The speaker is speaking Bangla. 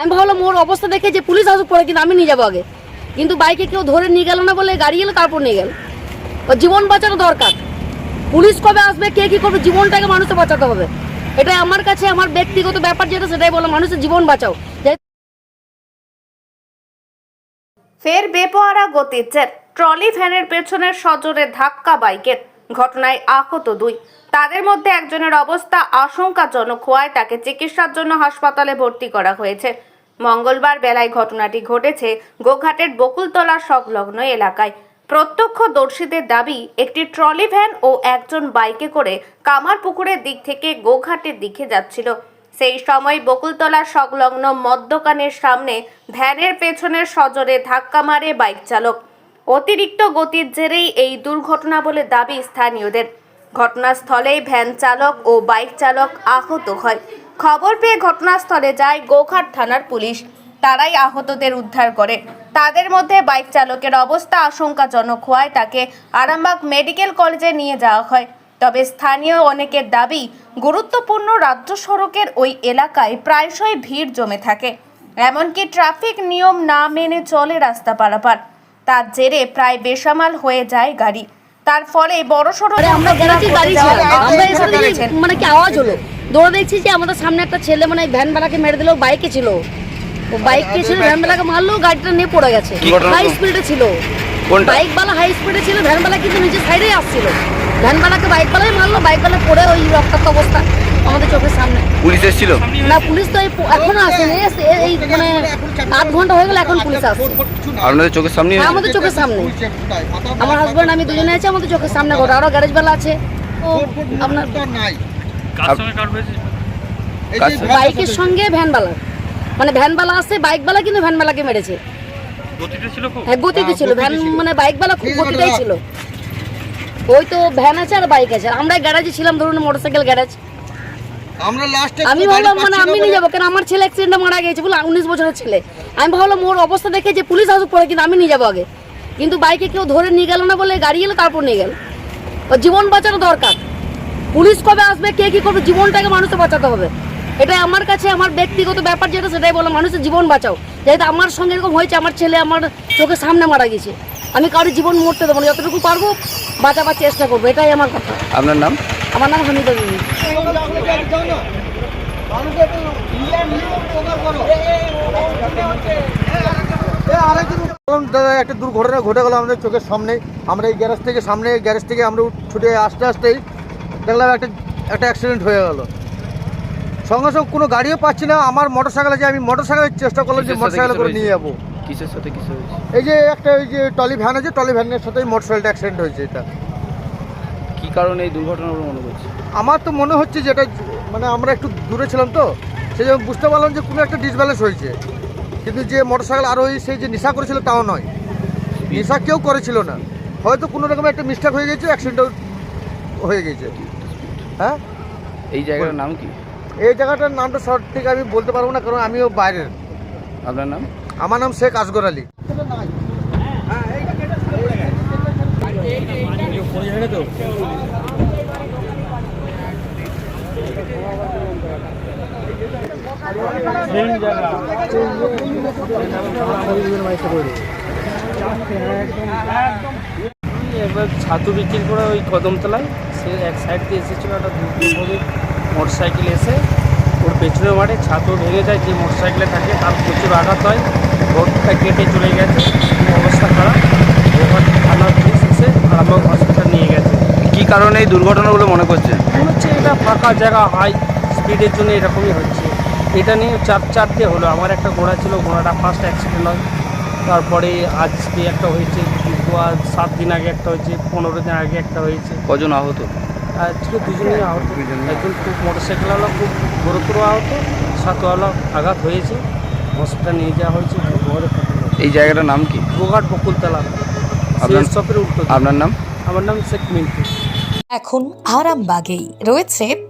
আমি ভাবলাম ওর অবস্থা দেখে যে পুলিশ আসুক পরে কিন্তু আমি নিয়ে যাব আগে। কিন্তু বাইকে কেউ ধরে নিয়ে গেল না বলে গাড়ি এলো তারপর নিয়ে গেল। জীবন বাঁচানো দরকার। পুলিশ কবে আসবে, কে কি করবে, জীবনটাকে মানুষকে বাঁচাতে হবে। এটাই আমার কাছে, আমার ব্যক্তিগত ব্যাপার যেটা সেটাই বলো মানুষের জীবন বাঁচাও। ফের বেপোয়ারা জের। ট্রলি ভ্যানের পেছনের সজোরে ধাক্কা বাইকের। ঘটনায় আহত দুই। তাদের মধ্যে একজনের অবস্থা আশঙ্কাজনক হওয়ায় তাকে চিকিৎসার জন্য হাসপাতালে ভর্তি করা হয়েছে। মঙ্গলবার বেলায় ঘটনাটি ঘটেছে গোঘাটের বকুলতলা সংলগ্ন এলাকায়। প্রত্যক্ষদর্শীদের দাবি, একটি ট্রলি ভ্যান ও একজন বাইকে করে কামারপুকুরের দিক থেকে গোঘাটের দিকে যাচ্ছিল। সেই সময় বকুলতলা সংলগ্ন মদ দোকানের সামনে ভ্যানের পেছনের সজোরে ধাক্কা মারে বাইক চালক। অতিরিক্ত গতির জেরেই এই দুর্ঘটনা বলে দাবি স্থানীয়দের। ঘটনাস্থলেই ভ্যান চালক ও বাইক চালক আহত হয়। খবর পেয়ে ঘটনাস্থলে যায় গোঘাট থানার পুলিশ। তারাই আহতদের উদ্ধার করে। তাদের মধ্যে বাইক চালকের অবস্থা আশঙ্কাজনক হওয়ায় তাকে আরামবাগ মেডিকেল কলেজে নিয়ে যাওয়া হয়। তবে স্থানীয় অনেকের দাবি গুরুত্বপূর্ণ রাজ্য সড়কের ওই এলাকায় প্রায়শই ভিড় জমে থাকে। এমনকি ট্রাফিক নিয়ম না মেনে চলে রাস্তা পারাপার। তার জেরে প্রায় বেসামাল হয়ে যায় গাড়ি। তার ফলে বড়সড় আমরা করেছেন। মানে কি আওয়াজ হলো? দৌড়ে দেখছি যে আমাদের সামনে একটা ছেলে মানে ভ্যান বেলাকে মেরে দিল বাইকে ছিল। ও বাইকে ছিল ভ্যান বেলাকে মারলো গাড়িটা নিয়ে পড়ে গেছে। হাই স্পিডে ছিল। কোনটা? বাইক বালা হাই স্পিডে ছিল ভ্যান বেলা কিন্তু নিচে সাইডে আসছিল। ভ্যান বেলাকে বাইক বেলায় মারলো বাইক বেলা পড়ে ওই রক্তাক্ত অবস্থা আমাদের চোখের সামনে। পুলিশ এসেছিল? না পুলিশ তো এখনও আসেনি এই মানে আধ ঘণ্টা হয়ে গেল এখন পুলিশ আসছে। আপনাদের চোখের সামনে হ্যাঁ, আমাদের চোখের সামনে। আমার হাজব্যান্ড আমি দুজনে আছি আমাদের চোখের সামনে ঘটে আরও গ্যারেজ বেলা আছে। ও আপনার কার বাইকের সঙ্গে ভ্যানবালা মানে ভ্যানবালা আসছে বাইকবালা কিন্তু ভ্যানবালাকে মেরেছে। গতিতে ছিল হ্যাঁ গতিতে ছিল। ভ্যান মানে বাইকবালা খুব গতিতেই ছিল। ওই তো ভ্যান আছে আর বাইক আছে। আমরা গ্যারাজে ছিলাম ধরুন মোটরসাইকেল গ্যারাজ। আমরা লাস্টে আমি ভাবলাম মানে আমি নিয়ে যাব কেন? আমার ছেলে অ্যাক্সিডেন্টে মারা গেছে বলে উনিশ বছরের ছেলে। আমি ভাবলাম ওর অবস্থা দেখে যে পুলিশ আসুক পরে কিন্তু আমি নিয়ে যাব আগে। কিন্তু বাইকে কেউ ধরে নিয়ে গেল না বলে গাড়ি এলো তারপর নিয়ে গেল। জীবন বাঁচানো দরকার। পুলিশ কবে আসবে কে কি করবে জীবনটাকে মানুষকে বাঁচাতে হবে। এটাই আমার কাছে আমার ব্যক্তিগত ব্যাপার যেটা সেটাই বলো মানুষের জীবন বাঁচাও। যেহেতু আমার সঙ্গে এরকম হয়েছে আমার ছেলে আমার চোখের সামনে মারা গেছে। আমি কারোর জীবন মরতে দেবো না যতটুকু পারব বাঁচাবার চেষ্টা করব এটাই আমার কথা। আপনার নাম? আমার নাম হামিদা বিবি দাদা একটা দুর্ঘটনা ঘটে গেল আমাদের চোখের সামনে। আমরা এই গ্যারেজ থেকে সামনে গ্যারেজ থেকে আমরা ছুটে আসতে আসতেই দেখলাম একটা একটা অ্যাক্সিডেন্ট হয়ে গেল। সঙ্গে সঙ্গে কোনো গাড়িও পাচ্ছি না আমার মোটর সাইকেল আছে আমি মোটর সাইকেলের চেষ্টা করলাম যে মোটর সাথে সাইকেল করে নিয়ে যাব। কিসের সাথে কিসের হয়েছে? এই যে একটা ওই যে টলি ভ্যান আছে টলি ভ্যানের সাথেই মোটর সাইকেলটা অ্যাক্সিডেন্ট হয়েছে এটা। কি কারণে এই দুর্ঘটনা মনে হচ্ছে? আমার তো মনে হচ্ছে যেটা মানে আমরা একটু দূরে ছিলাম তো সেই জন্য বুঝতে পারলাম যে কোনো একটা ডিসব্যালেন্স হয়েছে। কিন্তু যে মোটর সাইকেল আরোহী সেই যে নেশা করেছিল তাও নয়। নেশা কেউ করেছিল না। হয়তো কোনো রকম একটা মিস্টেক হয়ে গেছে অ্যাক্সিডেন্ট হয়ে গেছে। হ্যাঁ? এই জায়গাটার নাম কি? এই জায়গাটার নামটা থেকে আমি বলতে পারব না কারণ আমিও বাইরের। আপনার নাম? আমার নাম শেখ আসগর আলী। এবার ছাতু বিক্রি করে ওই কদমতলায় সে এক সাইড দিয়ে এসেছিল একটা মোটর সাইকেল এসে ওর পেছনে মাঠে ছাতু ভেঙে যায় যে মোটর সাইকেলে থাকে তার প্রচুর আঘাত হয় রোডটা কেটে চলে গেছে খুব অবস্থা খারাপ ওখান থানার পুলিশ এসে আরামবাগ হসপিটাল নিয়ে গেছে। কি কারণে এই দুর্ঘটনাগুলো মনে করছে? মনে হচ্ছে এটা ফাঁকা জায়গা হাই স্পিডের জন্য এরকমই হচ্ছে। এটা নিয়ে চার চারটে হলো আমার একটা ঘোড়া ছিল ঘোড়াটা ফার্স্ট অ্যাক্সিডেন্ট হয়। তারপরে আজকে একটা হয়েছে দু আর সাত দিন আগে একটা হয়েছে পনেরো দিন আগে একটা হয়েছে। কজন আহত? আজকে দুজনেই আহত। একজন খুব মোটরসাইকেলওয়ালা খুব গুরুতর আহত সাতওয়ালা আঘাত হয়েছে হসপিটাল নিয়ে যাওয়া হয়েছে এই জায়গাটার নাম কি? গোঘাট বকুলতলা। আপনার- শপের উল্টো আপনার নাম? আমার নাম শেখ মিন্টু। এখন আরামবাগেই রয়েছে